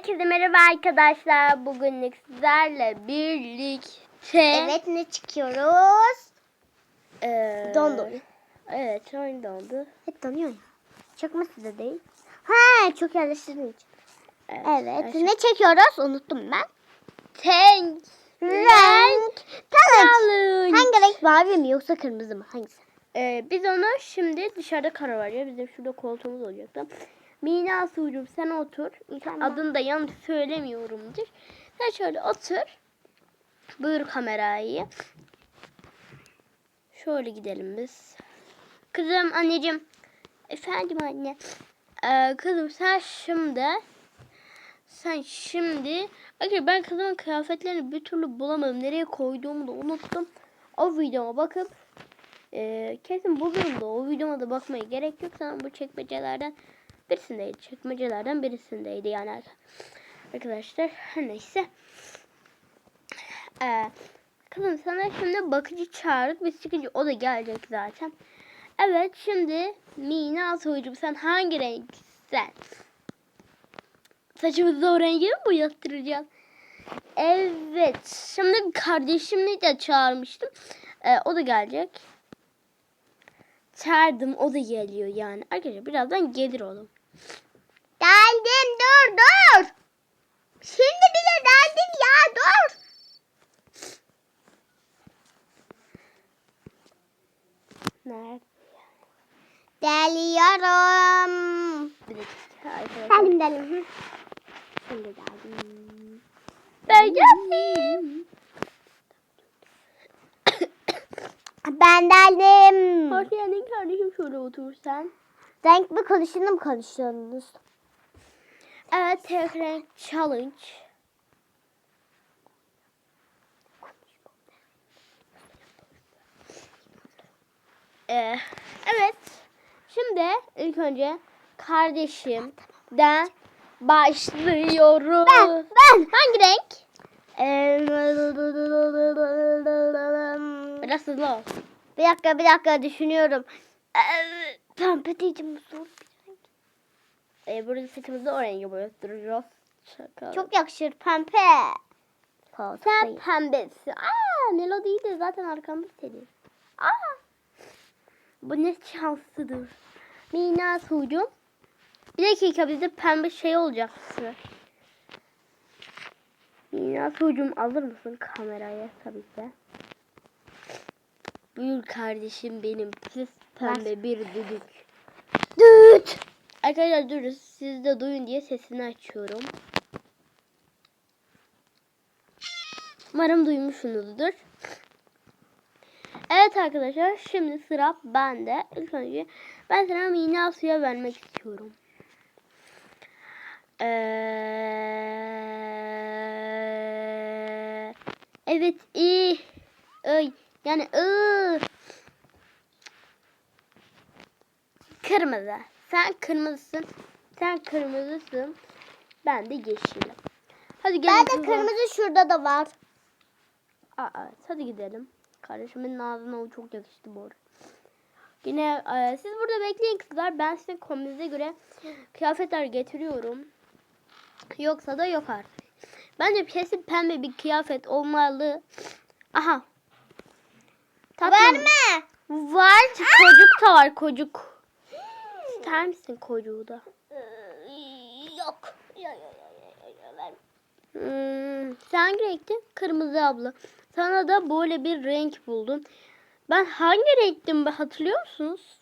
Herkese merhaba arkadaşlar. Bugünlük sizlerle birlikte Evet ne çıkıyoruz? Ee, Dondu. Evet, oyun dondu. Hep donuyor ya. Çıkması da değil. Ha çok yerleştirdiğim için. Evet. Evet. Ne çekiyoruz? Unuttum ben. Tank. Renk. Challenge. Hangi renk mavi mi yoksa kırmızı mı? Hangisi? Ee, biz onu şimdi dışarıda karar vereceğiz. Bizim şurada koltuğumuz olacaktı. Mina Sucuğum sen otur. Tamam. adını da yanlış söylemiyorumdur. Sen şöyle otur. Buyur kamerayı. Şöyle gidelim biz. Kızım anneciğim. Efendim anne. Ee, kızım sen şimdi sen şimdi Arkadaşlar ben kızımın kıyafetlerini bir türlü bulamadım. Nereye koyduğumu da unuttum. O videoma bakıp ee, kesin bulurum da o videoma da bakmaya gerek yok. Sana bu çekmecelerden birisindeydi. Çekmecelerden birisindeydi yani arkadaşlar. Her neyse. Ee, kızım sana şimdi bakıcı çağırdık. Biz çıkınca o da gelecek zaten. Evet şimdi Mina Soyucum sen hangi renksen? Saçımızı o renge mi boyattıracağız? Evet. Şimdi kardeşimi de çağırmıştım. Ee, o da gelecek. Çağırdım o da geliyor yani. Arkadaşlar birazdan gelir oğlum. Geldim dur dur. Şimdi bile geldim ya dur. Nerede? Geldim geldim. Hı. Şimdi geldim. Ben geldim. Ben geldim. Hoş geldin kardeşim şöyle otur sen. Renk mi konuşuyor mu konuşuyorsunuz? Evet tek renk challenge. Ee, evet. Şimdi ilk önce kardeşimden başlıyorum. Ben, ben. Hangi renk? Ee, Biraz hızlı ol. bir dakika bir dakika düşünüyorum. Ee, Pembe diyeceğim bu zor bir Ee, burada saçımızda o rengi boyattıracağız. Şaka. Çok yakışır pembe. Sen pembesin. Aa, Melody de zaten arkanda senin. Aa. Bu ne şanslıdır. Mina Sucum. Bir dakika bizde pembe şey olacak. Mina Sucum alır mısın kameraya tabii ki. Buyur kardeşim benim pis pembe bir düdük. Düt. Arkadaşlar durun siz de duyun diye sesini açıyorum. Umarım duymuşsunuzdur. Evet arkadaşlar şimdi sıra bende. İlk önce ben sana Mina suya vermek istiyorum. Ee, evet iyi. Ay, yani ıı. Kırmızı. Sen kırmızısın. Sen kırmızısın. Ben de yeşilim. Hadi gelin Ben de kızlar. kırmızı şurada da var. Aa, evet, hadi gidelim. Kardeşimin ağzına o çok yakıştı bu arada. Yine e, siz burada bekleyin kızlar. Ben size kombinize göre kıyafetler getiriyorum. Yoksa da yok artık. Bence kesin pembe bir kıyafet olmalı. Aha. Tatlım. Verme. Var. Kocuk da var kocuk. İster misin kocuğu da? Ee, Yok. Hmm, sen hangi renkti? Kırmızı abla. Sana da böyle bir renk buldum. Ben hangi renktim be hatırlıyor musunuz?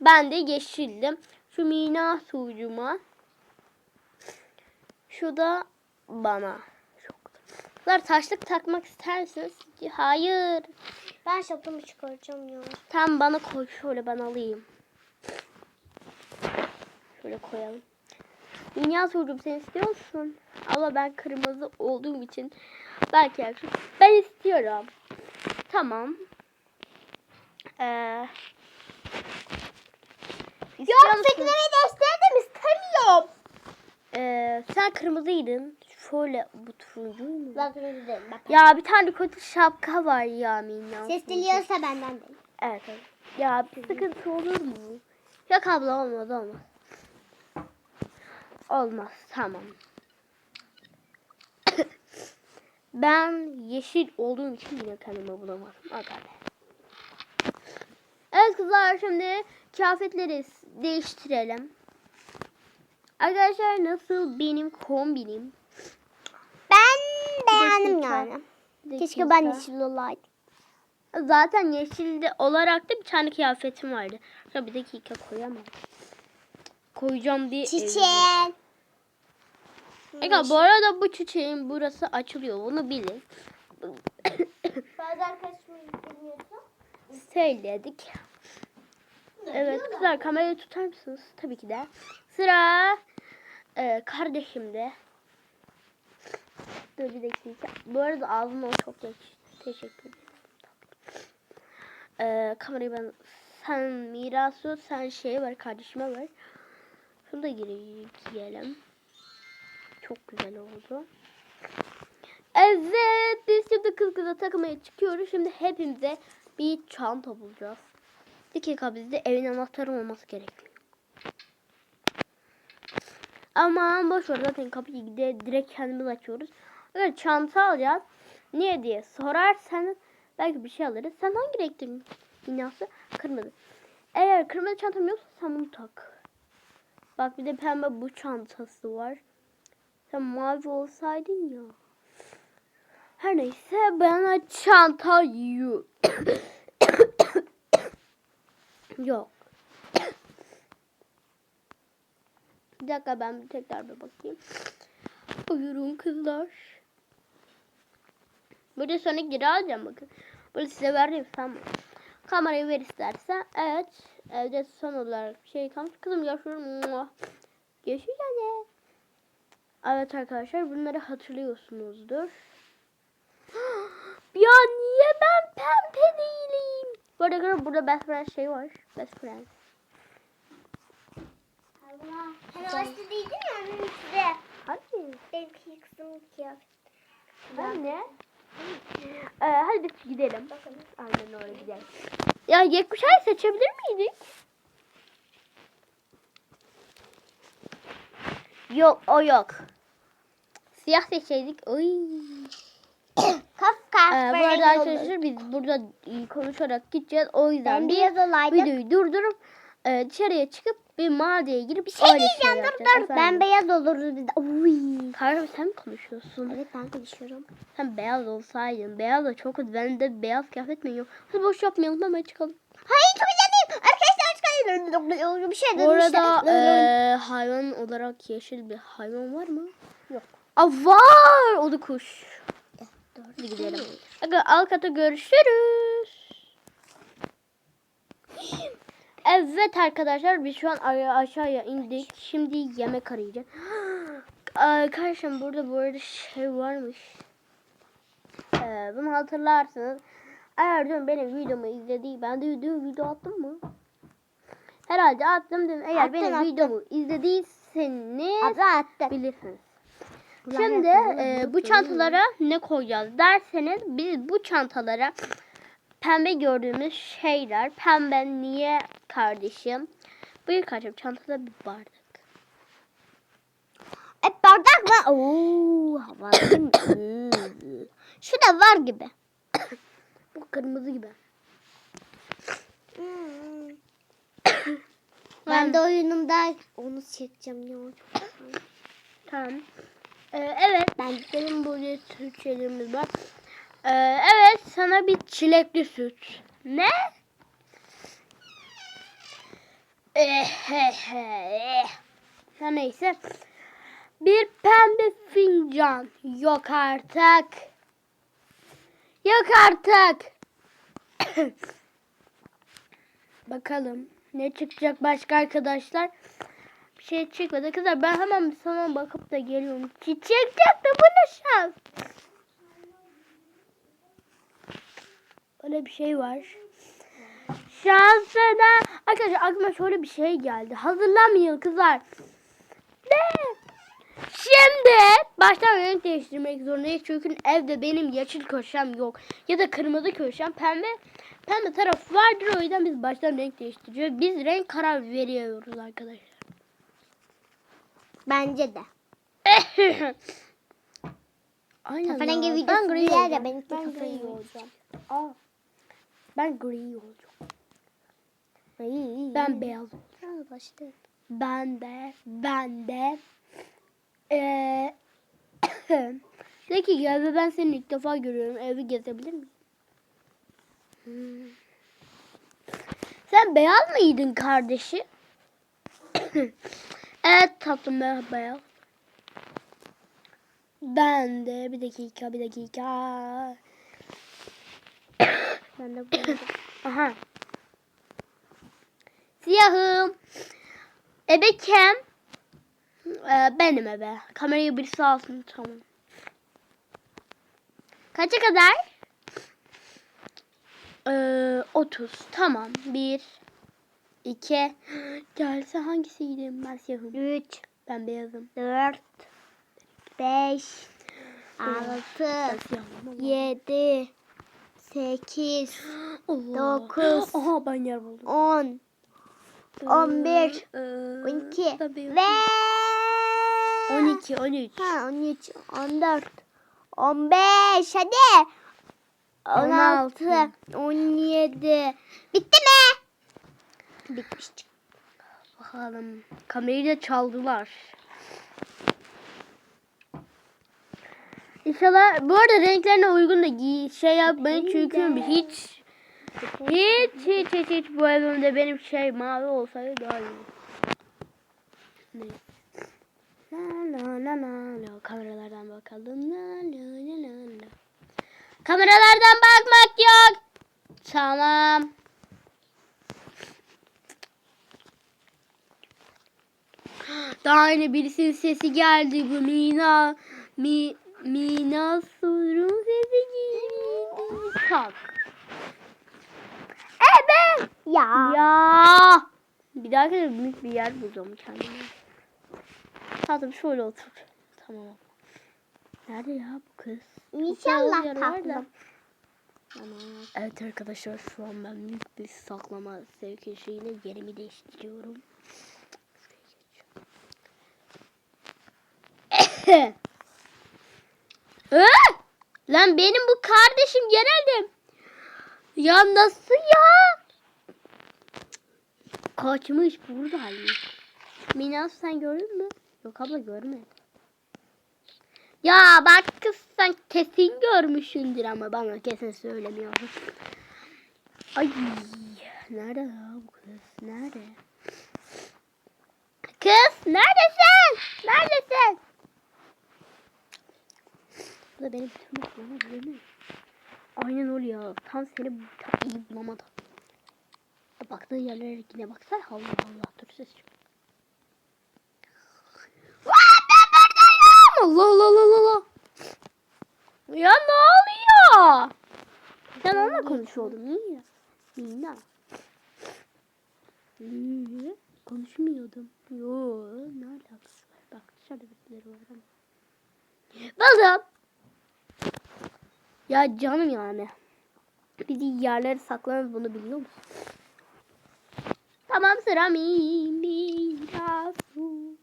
Ben de yeşildim. Şu mina sucuma. Şu da bana. Çok. Kızlar taşlık takmak ister misiniz? Hayır. Ben şapkamı çıkaracağım ya. Tam bana koy şöyle ben alayım. Şöyle koyalım. Dünya çocuğum sen istiyor musun? Ama ben kırmızı olduğum için belki yakışır. Ben istiyorum. Tamam. Ee, Yok fikrimi değiştirdim istemiyorum. Ee, sen kırmızıydın. Şöyle bu turuncu mu? Ben kırmızı değilim. Bak. Ya bir tane kötü şapka var ya Minna. Ses diliyorsa benden değil. Evet, evet. Ya bir sıkıntı olur mu? Yok abla olmaz olmaz. Olmaz. Tamam. ben yeşil olduğum için yine kendimi bulamadım. Aga Evet kızlar şimdi kıyafetleri değiştirelim. Arkadaşlar nasıl benim kombinim? Ben beğendim dakika, yani. Dakika. Keşke ben yeşil olaydım. Zaten yeşilde olarak da bir tane kıyafetim vardı. Ya bir dakika koyamam. Koyacağım diye. Çiçeğin. Ega bu arada bu çiçeğin burası açılıyor. Bunu bilin. Bazı arkadaşım bilmiyorsa. Söyledik. Evet kızlar kamerayı tutar mısınız? Tabii ki de. Sıra e, kardeşimde. Dur bir dakika. Bu arada ağzıma çok geç. Teşekkür ederim. E, kamerayı ben sen Mirasu sen şey var kardeşime var. Şunu da gire- giyelim. Çok güzel oldu. Evet biz şimdi kız kıza takmaya çıkıyoruz. Şimdi hepimize bir çanta bulacağız. Dakika bizde evin anahtarı olması gerekiyor. Ama boş ver zaten kapıyı gide direkt kendimiz açıyoruz. Evet çanta alacağız. Niye diye sorarsanız belki bir şey alırız. Sen hangi renktin binası? Kırmızı. Eğer kırmızı çantam yoksa sen bunu tak. Bak bir de pembe bu çantası var. Sen mavi olsaydın ya. Her neyse bana çanta yok. yok. Bir dakika ben bir tekrar bir bakayım. Buyurun kızlar. Burada sonra geri alacağım bakın. Böyle size vereyim tamam. Kamerayı ver istersen. Evet. Evde son olarak şey kalmış. Kızım yaşıyorum. Yaşıyor anne. Evet arkadaşlar bunları hatırlıyorsunuzdur. ya niye ben pembe değilim? Bu arada burada best friend şey var. Best friend. Üniversite değildin ya onun içinde. Hadi. Benimki kızım kıyafet. Anne. Ee, hadi biz gidelim. Aynen öyle gidelim. Ya gökkuşağı seçebilir miydik? Yok o yok. Siyah seçseydik. Oy. Kaf Ee, bu arada arkadaşlar biz burada konuşarak gideceğiz. O yüzden Ben olaydım. videoyu durdurup e, dışarıya çıkıp bir mağazaya girip Bir şey öyle diyeceğim dur dur. Ben beyaz oluruz biz de. Uy. Kardeşim sen mi konuşuyorsun? Evet ben konuşuyorum. Sen beyaz olsaydın. Beyaz da çok. Ben de beyaz kıyafet mi yok? Hadi boş yapmayalım hemen çıkalım. Hayır çok güzel Arkadaşlar çıkayım. Bir şey Bu dedim arada eee, hayvan olarak yeşil bir hayvan var mı? Yok. Aa var. O da kuş. Hadi gidelim. Aga, kata görüşürüz. Evet arkadaşlar biz şu an aşağıya indik. Şimdi yemek arayacağız. Arkadaşlar burada bu arada şey varmış. Ee, bunu hatırlarsınız. Eğer dün benim videomu izlediği ben de dün video attım mı? Herhalde attım dün. Eğer Attın, benim attın. videomu izlediyseniz Abla attı. bilirsiniz. Şimdi e, bu çantalara ne koyacağız derseniz biz bu çantalara pembe gördüğümüz şeyler. Pembe niye kardeşim? Buyur kardeşim çantada bir bardak. E bardak mı? Oo, havalı mı? Şu da var gibi. Bu kırmızı gibi. Ben de oyunumda onu çekeceğim ya. Tamam. Ee, evet ben benim burada süt şeylerimiz var. Ee, evet sana bir çilekli süt. Ne? Her neyse. Bir pembe fincan. Yok artık. Yok artık. Bakalım ne çıkacak başka arkadaşlar. Bir şey çıkmadı. Kızlar ben hemen bir sana bakıp da geliyorum. Çiçek çıktı bu ne. Öyle bir şey var. Şansına. Arkadaşlar aklıma şöyle bir şey geldi. Hazırlanmayın kızlar. Ne? Şimdi baştan renk değiştirmek zorundayız. Çünkü evde benim yeşil köşem yok. Ya da kırmızı köşem pembe. Pembe taraf vardır o yüzden biz baştan renk değiştiriyoruz. Biz renk karar veriyoruz arkadaşlar. Bence de. Aynen Kahverengi ya. videosu Ben gri olacağım. benimki Ben kahverengi. Olacağım. Ben gri olacağım. Ay. Ben beyaz. Hadi başla. Ben de. Ben de. Eee. Peki gel ben seni ilk defa görüyorum. Evi gezebilir miyim? Hmm. Sen beyaz mıydın kardeşi? evet tatlım ben beyaz. Ben de bir dakika bir dakika. Ben de bunu. Aha. Siyahım. Ebe kim? Ee, benim ebe. Kamerayı birisi alsın tamam. Kaça kadar? Ee, 30. Tamam. 1 2 Gelse hangisiydim? Ben siyahım. 3, Ben beyazım. 4, 5, 6, Ben siyahım. 7, 8, Allah. Dokuz. Aha ben yer buldum. 10, 11, Ee, 12 ben beyazım. ve 12 13. Ha 13, 14, 15 hadi. 16, 17. Bitti mi? Bitmiş. Bakalım. Kamerayı da çaldılar. İnşallah bu arada renklerine uygun da giy şey yapmayın çünkü hiç hiç hiç hiç hiç bu evimde benim şey mavi olsaydı daha iyi. Ne? La la la la la. Kameralardan bakalım. La la la la la. Kameralardan bakmak yok. Tamam. Daha yeni birisinin sesi geldi. Bu Mina. Mi, Mina Surun sesi geldi. Tak. Evet. Ya. Ya. Bir dahaki büyük bir yer bulacağım kendime. Tatlım şöyle otur. Tamam. Nerede ya bu kız? İnşallah tatlım. Tamam. Evet arkadaşlar şu an ben büyük bir saklama sevki şeyine yerimi değiştiriyorum. Ee? Lan benim bu kardeşim genelde. Ya nasıl ya? Kaçmış buradaymış. Minas sen gördün mü? Yok abla görmedim. Ya bak kız sen kesin görmüşsündür ama bana kesin söylemiyorsun. Ay nerede ya bu kız? Nerede? Kız neredesin? Neredesin? Bu da benim tüm bulamadı değil mi? Aynen öyle ya. Tam seni tam iyi bulamadı. Baktığı yerlere yine baksana. Allah Allah dur ses çık. Vaa, ben buradayım! Allah Allah Allah Allah. Ya ne oluyor? Sen onunla konuşuyordun ya. Minna. Hı, konuşmuyordum. Yo ne alakası var? Bak dışarıda birileri var ama. Buldum. Ya canım yani. Bizi yerlere saklanır bunu biliyor musun? Tamam sıra mi mi la, su.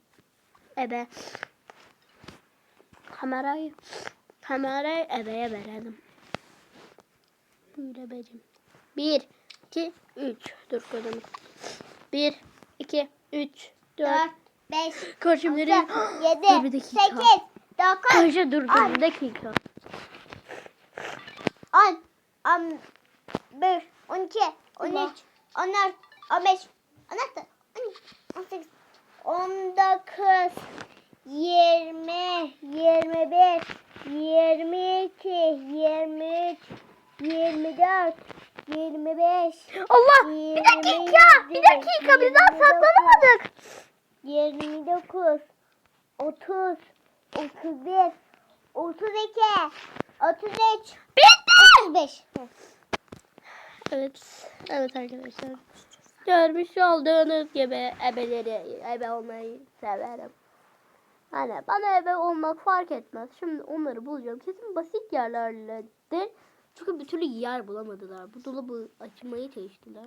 Ebe. Kamerayı kamerayı ebeye verelim. Buyur ebeciğim. Bir, iki, üç. Dur koydum. Bir, iki, üç, dört. 4, 5, Karşım nereye? 7, Dur bir 8, dakika. 9, Karşı dur dur bir dakika. 10, 11, 12, 13, 14, 15, 16, 17, 18, 19, 20, 21, 22, 23, 24, 25, Allah bir dakika bir dakika biz daha saklanamadık. 29, 30, 31, 32, 33, Bitti. 35. Evet. Evet arkadaşlar. Görmüş olduğunuz gibi ebeleri, ebe olmayı severim. Hani bana ebe olmak fark etmez. Şimdi onları bulacağım. Kesin basit yerlerdedir. Çünkü bir türlü yer bulamadılar. Bu dolabı açmaya çalıştılar.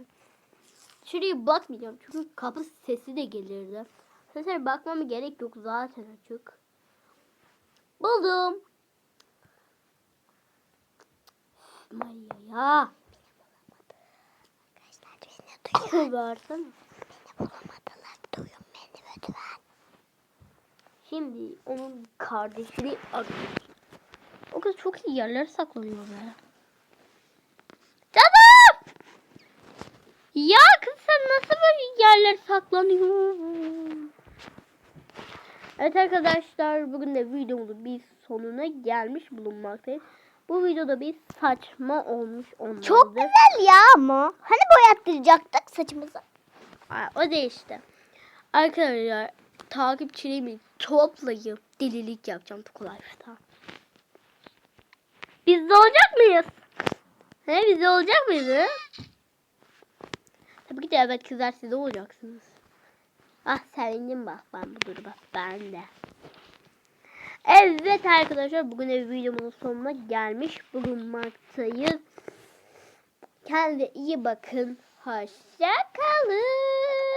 Şuraya bakmayacağım. Çünkü kapı sesi de gelirdi. Sesine bakmama gerek yok. Zaten açık. Buldum. Maria ya. Duyun. Versene. Beni bulamadılar. Duyun beni lütfen. Şimdi onun kardeşini arıyoruz. O kız çok iyi yerlere saklanıyor be. Canım! Ya kız sen nasıl böyle yerlere saklanıyorsun? Evet arkadaşlar bugün de videomuzun bir sonuna gelmiş bulunmaktayız. Bu videoda bir saçma olmuş olmalı. Çok güzel ya ama. Hani boyattıracaktık saçımızı. Aa, o değişti. Arkadaşlar takipçilerimi toplayıp delilik yapacağım Tukulay'da. Biz de olacak mıyız? He biz de olacak mıyız? Tabii ki de evet kızlar siz olacaksınız. Ah sevindim bak ben bu duruma ben de. Evet arkadaşlar bugün de videomuzun sonuna gelmiş bulunmaktayız. Kendinize iyi bakın. Hoşça kalın.